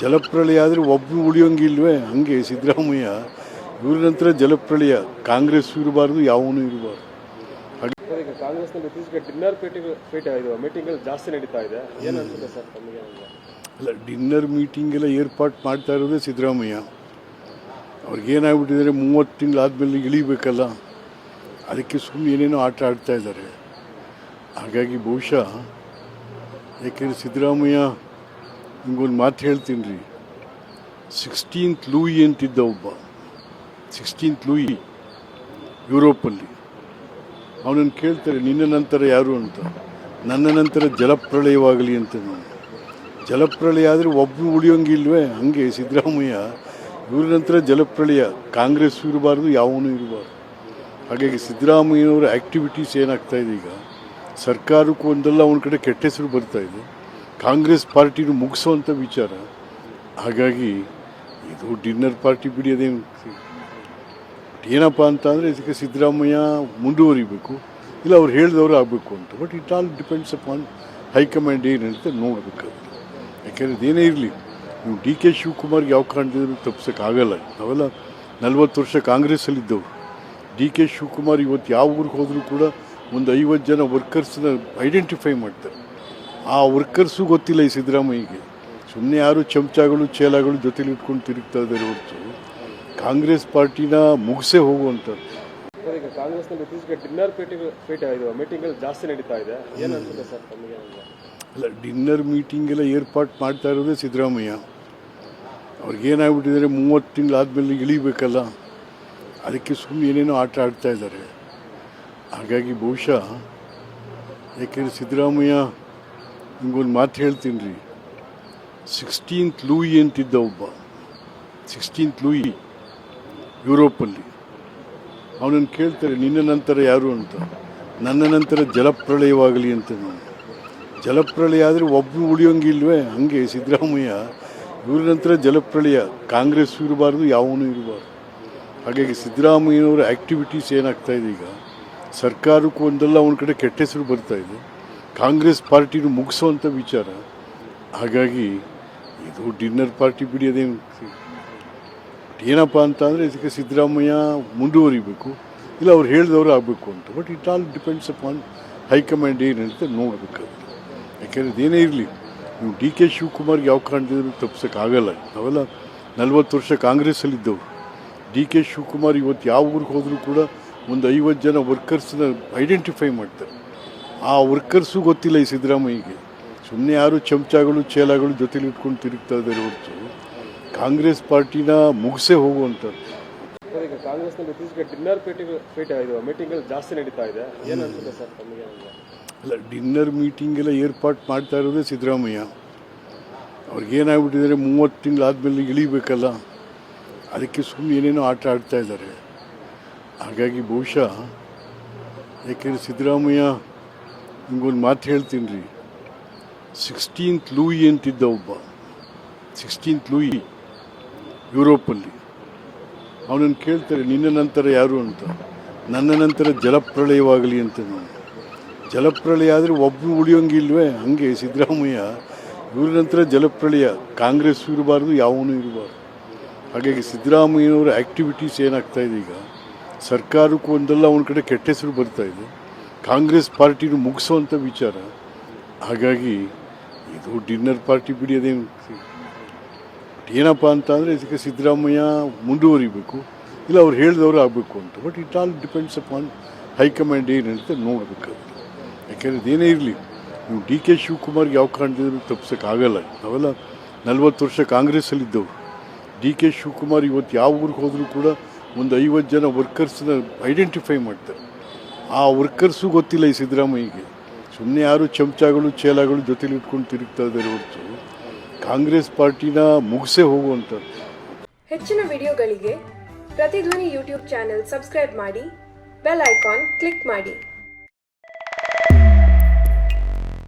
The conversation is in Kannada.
ಜಲಪ್ರಳಯ ಆದರೆ ಒಬ್ಬರು ಉಳಿಯೋಂಗಿಲ್ವೇ ಹಂಗೆ ಸಿದ್ದರಾಮಯ್ಯ. ಇವ್ರ ನಂತರ ಜಲಪ್ರಳಯ. ಕಾಂಗ್ರೆಸ್ ಇರಬಾರ್ದು ಯಾವನು ಇರಬಾರ್ದು. ಈಗ ಕಾಂಗ್ರೆಸ್ನಲ್ಲಿ ಇತ್ತೀಚೆಗೆ ಡಿನ್ನರ್ ಪೇಟಿ ಪೇಟೆ ಇದು ಮೀಟಿಂಗ್ ಜಾಸ್ತಿ ನಡೀತಾ ಇದೆ. ಸರ್ ತಮಗೆ ಅಲ್ಲ ಡಿನ್ನರ್ ಮೀಟಿಂಗ್ ಎಲ್ಲ ಏರ್ಪಾಟ್ ಮಾಡ್ತಾ ಇರೋದೇ ಸಿದ್ದರಾಮಯ್ಯ. ಅವ್ರಿಗೇನಾಗ್ಬಿಟ್ಟಿದ್ದಾರೆ ಮೂವತ್ತು ತಿಂಗಳಾದ್ಮೇಲೆ ಇಳಿಬೇಕಲ್ಲ. ಅದಕ್ಕೆ ಸುಮ್ಮನೆ ಏನೇನೋ ಆಟ ಆಡ್ತಾ ಇದ್ದಾರೆ. ಹಾಗಾಗಿ ಬಹುಶಃ ಯಾಕೆಂದರೆ ಸಿದ್ದರಾಮಯ್ಯ ನಿಮ್ಗೊಂದು ಮಾತು ಹೇಳ್ತೀನಿ ರೀ. ಸಿಕ್ಸ್ಟೀನ್ತ್ ಲೂಯಿ ಅಂತಿದ್ದ ಒಬ್ಬ. ಸಿಕ್ಸ್ಟೀನ್ತ್ ಲೂಯಿ ಯುರೋಪಲ್ಲಿ. ಅವನನ್ನು ಕೇಳ್ತಾರೆ, ನಿನ್ನ ನಂತರ ಯಾರು? ಅಂತ. ನನ್ನ ನಂತರ ಜಲಪ್ರಳಯವಾಗಲಿ ಅಂತ ನಾನು ಜಲಪ್ರಳಯ ಆದರೆ ಒಬ್ಬರು ಉಳಿಯೋಂಗಿಲ್ವೇ? ಹಾಗೆ ಸಿದ್ದರಾಮಯ್ಯ. ಇವ್ರ ನಂತರ ಜಲಪ್ರಳಯ. ಕಾಂಗ್ರೆಸ್ ಇರಬಾರ್ದು, ಯಾವನೂ ಇರಬಾರ್ದು. ಹಾಗಾಗಿ ಸಿದ್ದರಾಮಯ್ಯನವರ ಆ್ಯಕ್ಟಿವಿಟೀಸ್ ಏನಾಗ್ತಾಯಿದೆ ಈಗ? ಸರ್ಕಾರಕ್ಕೂ ಒಂದಲ್ಲ, ಅವನ ಕಡೆ ಕೆಟ್ಟ ಹೆಸರು ಬರ್ತಾ ಇದೆ. ಕಾಂಗ್ರೆಸ್ ಪಾರ್ಟಿನೂ ಮುಗಿಸುವಂಥ ವಿಚಾರ. ಹಾಗಾಗಿ ಇದು ಡಿನ್ನರ್ ಪಾರ್ಟಿ ಬಿಡಿ ಅದೇನು ಏನಪ್ಪ ಅಂತ ಅಂದರೆ ಇದಕ್ಕೆ ಸಿದ್ದರಾಮಯ್ಯ ಮುಂದುವರಿಬೇಕು, ಇಲ್ಲ ಅವ್ರು ಹೇಳಿದವರು ಆಗಬೇಕು ಅಂತ. But it all depends upon high command ಏನಂತ ನೋಡಬೇಕು ಯಾಕೆಂದರೆ ಇದೇನೇ ಇರಲಿ, ನೀವು ಡಿ ಕೆ ಶಿವಕುಮಾರ್ಗೆ ಯಾವ ಕಾಣ್ತಿದ್ರು ತಪ್ಪಿಸೋಕ್ಕಾಗಲ್ಲ ನಾವೆಲ್ಲ ನಲ್ವತ್ತು ವರ್ಷ ಕಾಂಗ್ರೆಸ್ಸಲ್ಲಿದ್ದವರು ಡಿ ಕೆ ಶಿವಕುಮಾರ್ ಇವತ್ತು ಯಾವ ಊರಿಗೆ ಹೋದರೂ ಕೂಡ ಒಂದು ಐವತ್ತು ಜನ ವರ್ಕರ್ಸನ್ನ ಐಡೆಂಟಿಫೈ ಮಾಡ್ತಾರೆ. ಆ ವರ್ಕರ್ಸು ಗೊತ್ತಿಲ್ಲ ಈ ಸಿದ್ದರಾಮಯ್ಯಗೆ. ಸುಮ್ಮನೆ ಯಾರು ಚಮಚಗಳು ಚೇಲಗಳು ಜೊತೆಲಿ ಇಟ್ಕೊಂಡು ತಿರುಗ್ತಾ ಇದ್ದಾರೆ ಹೊರತು. ಕಾಂಗ್ರೆಸ್ ಪಾರ್ಟಿನ ಮುಗಿಸೇ ಹೋಗುವಂಥದ್ದು. ಈಗ ಕಾಂಗ್ರೆಸ್ನಲ್ಲಿ ಇತ್ತೀಚೆಗೆ ಡಿನ್ನರ್ ಪೇಟಿ ಪೇಟ ಇದು ಮೀಟಿಂಗ್ ಜಾಸ್ತಿ ನಡೀತಾ ಇದೆ. ಸರ್ ತಮಗೆ? ಅಲ್ಲ ಡಿನ್ನರ್ ಮೀಟಿಂಗ್ ಎಲ್ಲ ಏರ್ಪಾಟ್ ಮಾಡ್ತಾ ಇರೋದೇ ಸಿದ್ದರಾಮಯ್ಯ. ಅವ್ರಿಗೇನಾಗ್ಬಿಟ್ಟಿದ್ದಾರೆ ಮೂವತ್ತು ಆದಮೇಲೆ ಇಳಿಬೇಕಲ್ಲ. ಅದಕ್ಕೆ ಸುಮ್ಮನೆ ಏನೇನೋ ಆಟ ಆಡ್ತಾ ಇದ್ದಾರೆ. ಹಾಗಾಗಿ ಬಹುಶಃ ಯಾಕೆಂದರೆ ಸಿದ್ದರಾಮಯ್ಯ ನಿಮ್ಗೊಂದು ಮಾತು ಹೇಳ್ತೀನಿ ರೀ. ಸಿಕ್ಸ್ಟೀನ್ತ್ ಲೂಯಿ ಅಂತಿದ್ದ ಒಬ್ಬ. ಸಿಕ್ಸ್ಟೀನ್ತ್ ಲೂಯಿ ಯುರೋಪಲ್ಲಿ. ಅವನನ್ನು ಕೇಳ್ತಾರೆ, ನಿನ್ನ ನಂತರ ಯಾರು ಅಂತ? ನನ್ನ ನಂತರ ಜಲಪ್ರಳಯವಾಗಲಿ ಅಂತ ನಾನು. ಜಲಪ್ರಳಯ ಆದರೆ ಒಬ್ಬರು ಉಳಿಯೋಂಗಿಲ್ವೇ ಹಾಗೆ ಸಿದ್ದರಾಮಯ್ಯ. ಇವ್ರ ನಂತರ ಜಲಪ್ರಳಯ. ಕಾಂಗ್ರೆಸ್ ಇರಬಾರ್ದು, ಯಾವನು ಇರಬಾರ್ದು. ಹಾಗಾಗಿ ಸಿದ್ದರಾಮಯ್ಯನವರ ಆ್ಯಕ್ಟಿವಿಟೀಸ್ ಏನಾಗ್ತಾಯಿದೆ ಈಗ? ಸರ್ಕಾರಕ್ಕೂ ಒಂದಲ್ಲ, ಅವನ ಕಡೆ ಕೆಟ್ಟ ಹೆಸರು ಬರ್ತಾಯಿದೆ ಕಾಂಗ್ರೆಸ್ ಪಾರ್ಟಿನೂ ಮುಗಿಸುವಂಥ ವಿಚಾರ. ಹಾಗಾಗಿ ಇದು ಡಿನ್ನರ್ ಪಾರ್ಟಿ ಬಿಡಿ ಅದೇನು ಏನಪ್ಪ ಅಂತ ಅಂದರೆ ಇದಕ್ಕೆ ಸಿದ್ದರಾಮಯ್ಯ ಮುಂದುವರಿಬೇಕು, ಇಲ್ಲ ಅವ್ರು ಹೇಳಿದವರು ಆಗಬೇಕು ಅಂತ. But it all depends upon high command ಏನು ಏನಂತ ನೋಡಬೇಕು ಯಾಕೆಂದರೆ ಇದೇನೇ ಇರಲಿ, ನೀವು ಡಿ ಕೆ ಶಿವಕುಮಾರ್ಗೆ ಯಾವ ಕಾರಣದಿಂದ ತಪ್ಪಿಸೋಕ್ಕಾಗಲ್ಲ. ನಾವೆಲ್ಲ ನಲ್ವತ್ತು ವರ್ಷ ಕಾಂಗ್ರೆಸ್ಸಲ್ಲಿದ್ದವರು. ಡಿ ಕೆ ಶಿವಕುಮಾರ್ ಇವತ್ತು ಯಾವ ಊರಿಗೆ ಹೋದರೂ ಕೂಡ ಒಂದು ಐವತ್ತು ಜನ ವರ್ಕರ್ಸ್ನ ಐಡೆಂಟಿಫೈ ಮಾಡ್ತಾರೆ. ಆ ವರ್ಕರ್ಸು ಗೊತ್ತಿಲ್ಲ ಈ ಸಿದ್ದರಾಮಯ್ಯಗೆ. ಸುಮ್ಮನೆ ಯಾರು ಚಮಚಗಳು ಚೇಲಗಳು ಜೊತೆಲಿ ಇಟ್ಕೊಂಡು ತಿರುಗ್ತಾ ಇದ್ದಾರೆ ಹೊರತು. ಕಾಂಗ್ರೆಸ್ ಪಾರ್ಟಿನ ಮುಗಿಸೇ ಹೋಗುವಂಥದ್ದು. ಈಗ ಕಾಂಗ್ರೆಸ್ನಲ್ಲಿ ಇತ್ತೀಚೆಗೆ ಡಿನ್ನರ್ ಪೇಟಿ ಪೇಟ ಇದು ಮೀಟಿಂಗ್ ಜಾಸ್ತಿ ನಡೀತಾ ಇದೆ. ಏನ್ ಅನ್ಸುತ್ತೆ ಸರ್ ತಮಗೆ ಅಲ್ಲ ಡಿನ್ನರ್ ಮೀಟಿಂಗ್ ಎಲ್ಲ ಏರ್ಪಾಟ್ ಮಾಡ್ತಾ ಇರೋದೇ ಸಿದ್ದರಾಮಯ್ಯ. ಅವ್ರಿಗೇನಾಗ್ಬಿಟ್ಟಿದ್ದಾರೆ ಮೂವತ್ತು ಆದಮೇಲೆ ಇಳಿಬೇಕಲ್ಲ. ಅದಕ್ಕೆ ಸುಮ್ಮನೆ ಏನೇನೋ ಆಟ ಆಡ್ತಾ ಇದ್ದಾರೆ. ಹಾಗಾಗಿ ಬಹುಶಃ ಯಾಕೆಂದರೆ ಸಿದ್ದರಾಮಯ್ಯ ನಿಮ್ಗೊಂದು ಮಾತು ಹೇಳ್ತೀನಿ ರೀ. ಸಿಕ್ಸ್ಟೀನ್ತ್ ಲೂಯಿ ಅಂತಿದ್ದ ಒಬ್ಬ. ಸಿಕ್ಸ್ಟೀನ್ತ್ ಲೂಯಿ ಯುರೋಪಲ್ಲಿ. ಅವನನ್ನು ಕೇಳ್ತಾರೆ, ನಿನ್ನ ನಂತರ ಯಾರು ಅಂತ? ನನ್ನ ನಂತರ ಜಲಪ್ರಳಯವಾಗಲಿ ಅಂತ ನಾನು. ಜಲಪ್ರಳಯ ಆದರೆ ಒಬ್ಬರು ಉಳಿಯೋಂಗಿಲ್ವೇ ಹಂಗೆ ಸಿದ್ದರಾಮಯ್ಯ. ಇವ್ರ ನಂತರ ಜಲಪ್ರಳಯ. ಕಾಂಗ್ರೆಸ್ ಇರಬಾರ್ದು, ಯಾವನು ಇರಬಾರ್ದು. ಹಾಗಾಗಿ ಸಿದ್ದರಾಮಯ್ಯನವರ ಆ್ಯಕ್ಟಿವಿಟೀಸ್ ಏನಾಗ್ತಾಯಿದೆ ಈಗ? ಸರ್ಕಾರಕ್ಕೂ ಒಂದಲ್ಲ, ಅವನ ಕಡೆ ಕೆಟ್ಟ ಹೆಸರು ಬರ್ತಾ ಇದೆ. ಕಾಂಗ್ರೆಸ್ ಪಾರ್ಟಿನೂ ಮುಗಿಸುವಂಥ ವಿಚಾರ. ಹಾಗಾಗಿ ಇದು ಡಿನ್ನರ್ ಪಾರ್ಟಿ ಬಿಡಿ ಅದೇನು ಏನಪ್ಪ ಅಂತ ಅಂದರೆ ಇದಕ್ಕೆ ಸಿದ್ದರಾಮಯ್ಯ ಮುಂದುವರಿಬೇಕು. ಇಲ್ಲ, ಅವ್ರು ಹೇಳಿದವರು ಆಗಬೇಕು ಅಂತ. But it all depends upon high command ಏನು ಹೇಳ್ತಾರೆ ನೋಡಬೇಕು ಯಾಕೆಂದರೆ ಇದೇನೇ ಇರಲಿ, ನೀವು ಡಿ ಕೆ ಶಿವಕುಮಾರ್ಗೆ ಯಾವ ಕಾರಣದಿದ್ರು ತಪ್ಪಿಸೋಕ್ಕಾಗಲ್ಲ ನಾವೆಲ್ಲ ನಲ್ವತ್ತು ವರ್ಷ ಕಾಂಗ್ರೆಸ್ಸಲ್ಲಿದ್ದವರು ಡಿ ಕೆ ಶಿವಕುಮಾರ್ ಇವತ್ತು ಯಾವ ಊರಿಗೆ ಹೋದರೂ ಕೂಡ ಒಂದು ಐವತ್ತು ಜನ ವರ್ಕರ್ಸನ್ನ ಐಡೆಂಟಿಫೈ ಮಾಡ್ತಾರೆ. ಆ ವರ್ಕರ್ಸು ಗೊತ್ತಿಲ್ಲ ಈ ಸಿದ್ದರಾಮಯ್ಯಗೆ. ಸುಮ್ಮನೆ ಯಾರು ಚಮಚಗಳು ಚೇಲಗಳು ಜೊತೆಲಿ ಇಟ್ಕೊಂಡು ತಿರುಗ್ತಾ ಇದ್ದಾರೆ ಹೊರತು. ಕಾಂಗ್ರೆಸ್ ಪಾರ್ಟಿನ ಮುಗಿಸೇ ಹೋಗುವಂಥದ್ದು. ಹೆಚ್ಚಿನ ವಿಡಿಯೋಗಳಿಗೆ ಪ್ರತಿಧ್ವನಿ ಯೂಟ್ಯೂಬ್ ಚಾನೆಲ್ ಸಬ್ಸ್ಕ್ರೈಬ್ ಮಾಡಿ, ಬೆಲ್ ಐಕಾನ್ ಕ್ಲಿಕ್ ಮಾಡಿ.